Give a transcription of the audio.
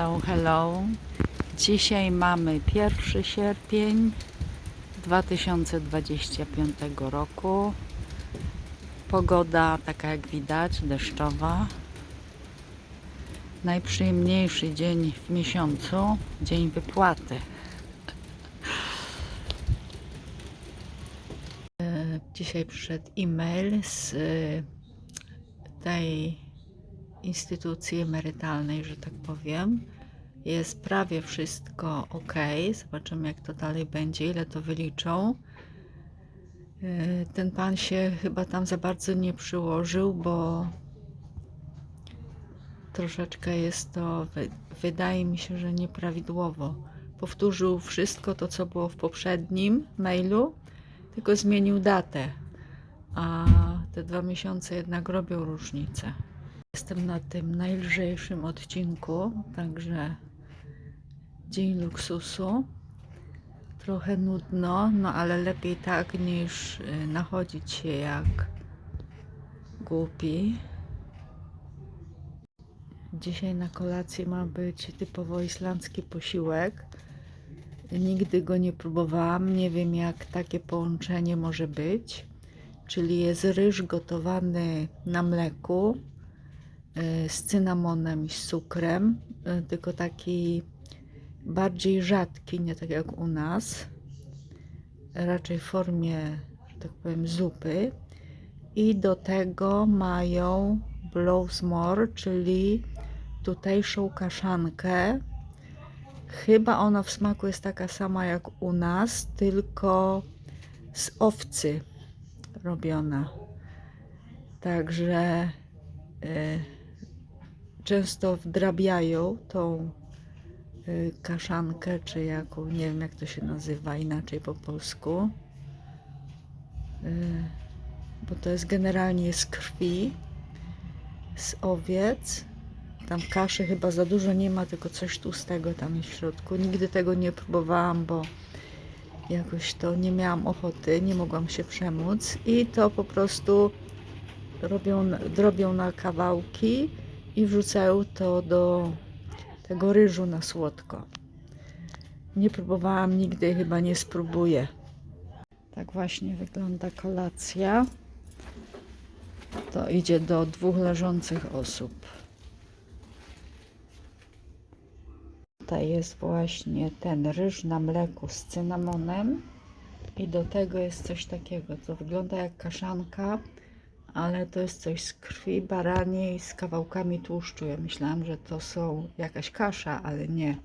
Hello, hello. Dzisiaj mamy 1 sierpień 2025 roku. Pogoda taka jak widać, deszczowa. Najprzyjemniejszy dzień w miesiącu, dzień wypłaty. E, Dzisiaj przyszedł e-mail z e, tej instytucji emerytalnej, że tak powiem. Jest prawie wszystko ok. Zobaczymy, jak to dalej będzie, ile to wyliczą. Yy, Ten pan się chyba tam za bardzo nie przyłożył, bo troszeczkę jest to, wy- wydaje mi się, że nieprawidłowo. Powtórzył wszystko to, co było w poprzednim mailu, tylko zmienił datę. A te dwa miesiące jednak robią różnicę. Jestem na tym najlżejszym odcinku, także dzień luksusu. Trochę nudno, no ale lepiej tak niż y, nachodzić się jak głupi. Dzisiaj na kolacji ma być typowo islandzki posiłek. Nigdy go nie próbowałam, nie wiem jak takie połączenie może być. Czyli jest ryż gotowany na mleku, z cynamonem i z cukrem, y, tylko taki bardziej rzadki, nie tak jak u nas, raczej w formie, że tak powiem, zupy. I do tego mają blowsmore, czyli tutejszą kaszankę. Chyba ona w smaku jest taka sama jak u nas, tylko z owcy robiona. Także y, często wdrabiają tą y, kaszankę, czy jaką, nie wiem jak to się nazywa inaczej po polsku. Y, bo to jest generalnie z krwi, z owiec. Tam kaszy chyba za dużo nie ma, tylko coś tłustego tam w środku. Nigdy tego nie próbowałam, bo jakoś to nie miałam ochoty, nie mogłam się przemóc i to po prostu robią, drobią na kawałki i wrzucają to do tego ryżu na słodko. Nie próbowałam nigdy, chyba nie spróbuję. Tak właśnie wygląda kolacja. To idzie do dwóch leżących osób. Tutaj jest właśnie ten ryż na mleku z cynamonem i do tego jest coś takiego, co wygląda jak kaszanka, ale to jest coś z krwi baraniej z kawałkami tłuszczu. Ja myślałam, że to są jakaś kasza, ale nie.